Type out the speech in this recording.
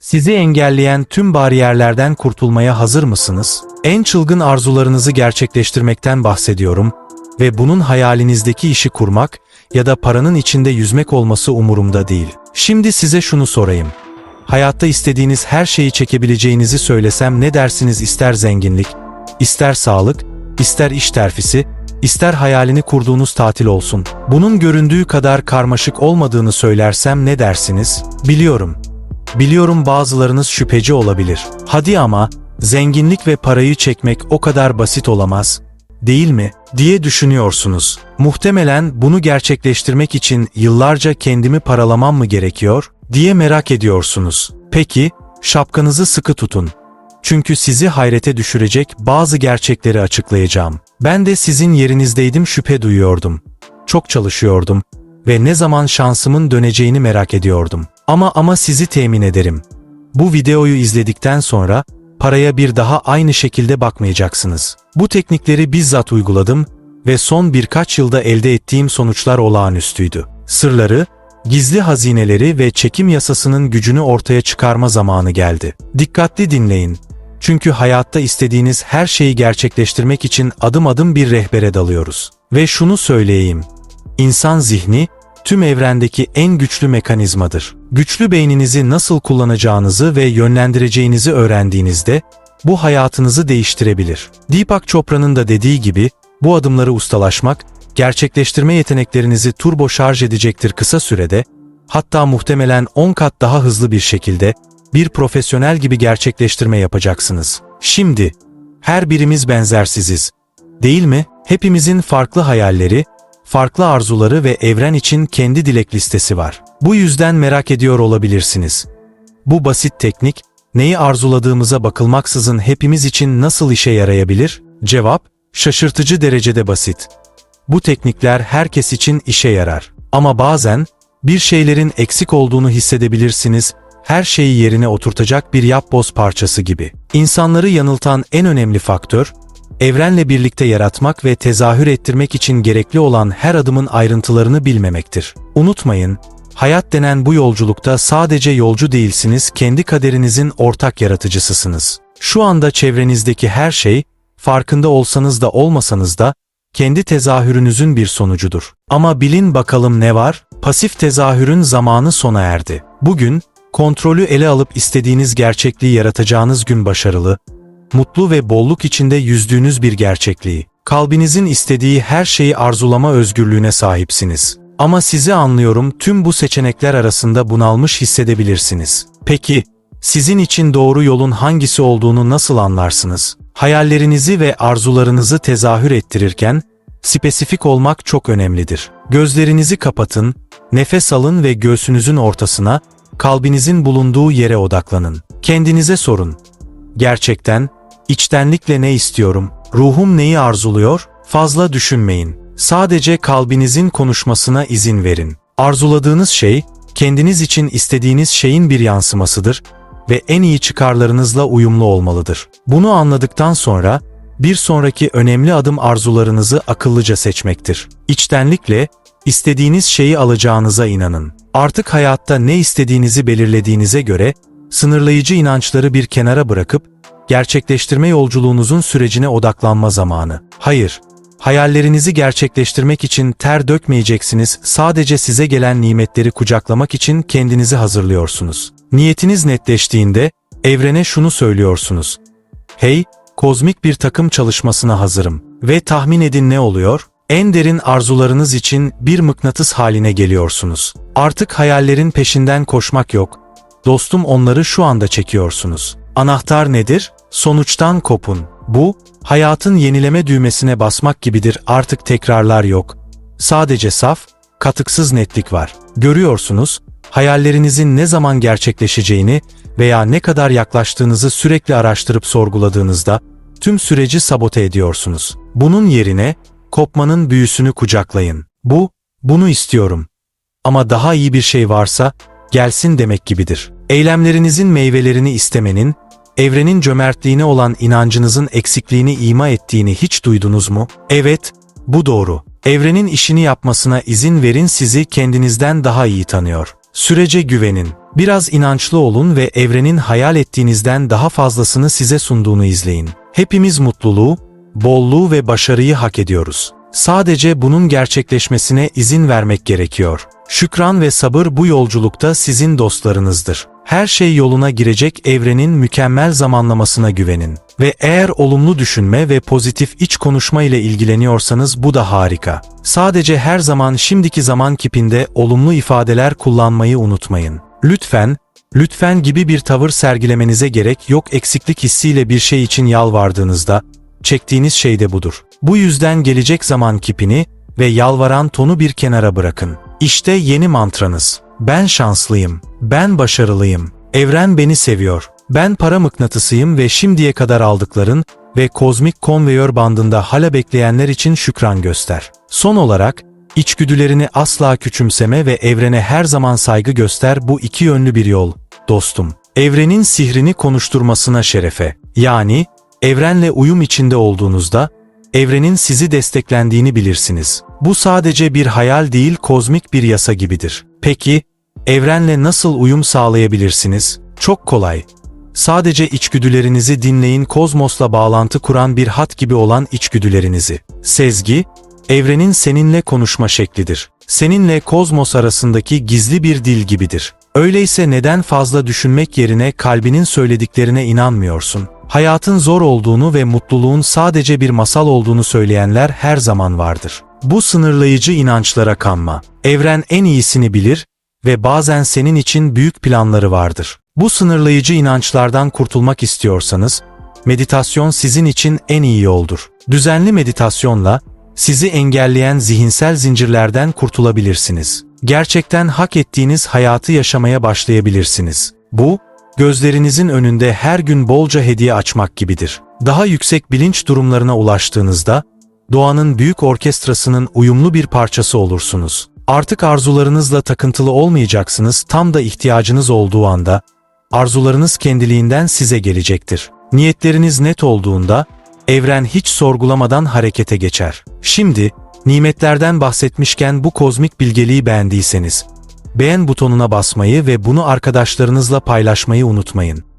Sizi engelleyen tüm bariyerlerden kurtulmaya hazır mısınız? En çılgın arzularınızı gerçekleştirmekten bahsediyorum ve bunun hayalinizdeki işi kurmak ya da paranın içinde yüzmek olması umurumda değil. Şimdi size şunu sorayım. Hayatta istediğiniz her şeyi çekebileceğinizi söylesem ne dersiniz ister zenginlik, ister sağlık, ister iş terfisi, ister hayalini kurduğunuz tatil olsun. Bunun göründüğü kadar karmaşık olmadığını söylersem ne dersiniz? Biliyorum. Biliyorum bazılarınız şüpheci olabilir. Hadi ama zenginlik ve parayı çekmek o kadar basit olamaz, değil mi? diye düşünüyorsunuz. Muhtemelen bunu gerçekleştirmek için yıllarca kendimi paralamam mı gerekiyor diye merak ediyorsunuz. Peki, şapkanızı sıkı tutun. Çünkü sizi hayrete düşürecek bazı gerçekleri açıklayacağım. Ben de sizin yerinizdeydim şüphe duyuyordum. Çok çalışıyordum ve ne zaman şansımın döneceğini merak ediyordum. Ama ama sizi temin ederim. Bu videoyu izledikten sonra paraya bir daha aynı şekilde bakmayacaksınız. Bu teknikleri bizzat uyguladım ve son birkaç yılda elde ettiğim sonuçlar olağanüstüydü. Sırları, gizli hazineleri ve çekim yasasının gücünü ortaya çıkarma zamanı geldi. Dikkatli dinleyin. Çünkü hayatta istediğiniz her şeyi gerçekleştirmek için adım adım bir rehbere dalıyoruz. Ve şunu söyleyeyim. İnsan zihni, tüm evrendeki en güçlü mekanizmadır. Güçlü beyninizi nasıl kullanacağınızı ve yönlendireceğinizi öğrendiğinizde, bu hayatınızı değiştirebilir. Deepak Chopra'nın da dediği gibi, bu adımları ustalaşmak, gerçekleştirme yeteneklerinizi turbo şarj edecektir kısa sürede, hatta muhtemelen 10 kat daha hızlı bir şekilde, bir profesyonel gibi gerçekleştirme yapacaksınız. Şimdi, her birimiz benzersiziz. Değil mi? Hepimizin farklı hayalleri, farklı arzuları ve evren için kendi dilek listesi var. Bu yüzden merak ediyor olabilirsiniz. Bu basit teknik, neyi arzuladığımıza bakılmaksızın hepimiz için nasıl işe yarayabilir? Cevap, şaşırtıcı derecede basit. Bu teknikler herkes için işe yarar. Ama bazen, bir şeylerin eksik olduğunu hissedebilirsiniz, her şeyi yerine oturtacak bir yapboz parçası gibi. İnsanları yanıltan en önemli faktör, evrenle birlikte yaratmak ve tezahür ettirmek için gerekli olan her adımın ayrıntılarını bilmemektir. Unutmayın, hayat denen bu yolculukta sadece yolcu değilsiniz, kendi kaderinizin ortak yaratıcısısınız. Şu anda çevrenizdeki her şey, farkında olsanız da olmasanız da, kendi tezahürünüzün bir sonucudur. Ama bilin bakalım ne var? Pasif tezahürün zamanı sona erdi. Bugün, kontrolü ele alıp istediğiniz gerçekliği yaratacağınız gün başarılı, mutlu ve bolluk içinde yüzdüğünüz bir gerçekliği. Kalbinizin istediği her şeyi arzulama özgürlüğüne sahipsiniz. Ama sizi anlıyorum tüm bu seçenekler arasında bunalmış hissedebilirsiniz. Peki, sizin için doğru yolun hangisi olduğunu nasıl anlarsınız? Hayallerinizi ve arzularınızı tezahür ettirirken, spesifik olmak çok önemlidir. Gözlerinizi kapatın, nefes alın ve göğsünüzün ortasına, kalbinizin bulunduğu yere odaklanın. Kendinize sorun. Gerçekten, içtenlikle ne istiyorum, ruhum neyi arzuluyor, fazla düşünmeyin. Sadece kalbinizin konuşmasına izin verin. Arzuladığınız şey, kendiniz için istediğiniz şeyin bir yansımasıdır ve en iyi çıkarlarınızla uyumlu olmalıdır. Bunu anladıktan sonra, bir sonraki önemli adım arzularınızı akıllıca seçmektir. İçtenlikle, istediğiniz şeyi alacağınıza inanın. Artık hayatta ne istediğinizi belirlediğinize göre, sınırlayıcı inançları bir kenara bırakıp, gerçekleştirme yolculuğunuzun sürecine odaklanma zamanı. Hayır, hayallerinizi gerçekleştirmek için ter dökmeyeceksiniz, sadece size gelen nimetleri kucaklamak için kendinizi hazırlıyorsunuz. Niyetiniz netleştiğinde, evrene şunu söylüyorsunuz. Hey, kozmik bir takım çalışmasına hazırım. Ve tahmin edin ne oluyor? En derin arzularınız için bir mıknatıs haline geliyorsunuz. Artık hayallerin peşinden koşmak yok. Dostum onları şu anda çekiyorsunuz. Anahtar nedir? Sonuçtan kopun. Bu, hayatın yenileme düğmesine basmak gibidir artık tekrarlar yok. Sadece saf, katıksız netlik var. Görüyorsunuz, hayallerinizin ne zaman gerçekleşeceğini veya ne kadar yaklaştığınızı sürekli araştırıp sorguladığınızda tüm süreci sabote ediyorsunuz. Bunun yerine kopmanın büyüsünü kucaklayın. Bu, bunu istiyorum. Ama daha iyi bir şey varsa gelsin demek gibidir. Eylemlerinizin meyvelerini istemenin, evrenin cömertliğine olan inancınızın eksikliğini ima ettiğini hiç duydunuz mu? Evet, bu doğru. Evrenin işini yapmasına izin verin sizi kendinizden daha iyi tanıyor. Sürece güvenin. Biraz inançlı olun ve evrenin hayal ettiğinizden daha fazlasını size sunduğunu izleyin. Hepimiz mutluluğu, bolluğu ve başarıyı hak ediyoruz. Sadece bunun gerçekleşmesine izin vermek gerekiyor. Şükran ve sabır bu yolculukta sizin dostlarınızdır. Her şey yoluna girecek evrenin mükemmel zamanlamasına güvenin. Ve eğer olumlu düşünme ve pozitif iç konuşma ile ilgileniyorsanız bu da harika. Sadece her zaman şimdiki zaman kipinde olumlu ifadeler kullanmayı unutmayın. Lütfen, lütfen gibi bir tavır sergilemenize gerek yok eksiklik hissiyle bir şey için yalvardığınızda, çektiğiniz şey de budur. Bu yüzden gelecek zaman kipini ve yalvaran tonu bir kenara bırakın. İşte yeni mantranız. Ben şanslıyım. Ben başarılıyım. Evren beni seviyor. Ben para mıknatısıyım ve şimdiye kadar aldıkların ve kozmik konveyör bandında hala bekleyenler için şükran göster. Son olarak, içgüdülerini asla küçümseme ve evrene her zaman saygı göster bu iki yönlü bir yol, dostum. Evrenin sihrini konuşturmasına şerefe. Yani, evrenle uyum içinde olduğunuzda, evrenin sizi desteklendiğini bilirsiniz. Bu sadece bir hayal değil kozmik bir yasa gibidir. Peki, evrenle nasıl uyum sağlayabilirsiniz? Çok kolay. Sadece içgüdülerinizi dinleyin kozmosla bağlantı kuran bir hat gibi olan içgüdülerinizi. Sezgi, evrenin seninle konuşma şeklidir. Seninle kozmos arasındaki gizli bir dil gibidir. Öyleyse neden fazla düşünmek yerine kalbinin söylediklerine inanmıyorsun? Hayatın zor olduğunu ve mutluluğun sadece bir masal olduğunu söyleyenler her zaman vardır. Bu sınırlayıcı inançlara kanma. Evren en iyisini bilir ve bazen senin için büyük planları vardır. Bu sınırlayıcı inançlardan kurtulmak istiyorsanız, meditasyon sizin için en iyi yoldur. Düzenli meditasyonla, sizi engelleyen zihinsel zincirlerden kurtulabilirsiniz. Gerçekten hak ettiğiniz hayatı yaşamaya başlayabilirsiniz. Bu, gözlerinizin önünde her gün bolca hediye açmak gibidir. Daha yüksek bilinç durumlarına ulaştığınızda, doğanın büyük orkestrasının uyumlu bir parçası olursunuz. Artık arzularınızla takıntılı olmayacaksınız tam da ihtiyacınız olduğu anda, arzularınız kendiliğinden size gelecektir. Niyetleriniz net olduğunda, evren hiç sorgulamadan harekete geçer. Şimdi, nimetlerden bahsetmişken bu kozmik bilgeliği beğendiyseniz, beğen butonuna basmayı ve bunu arkadaşlarınızla paylaşmayı unutmayın.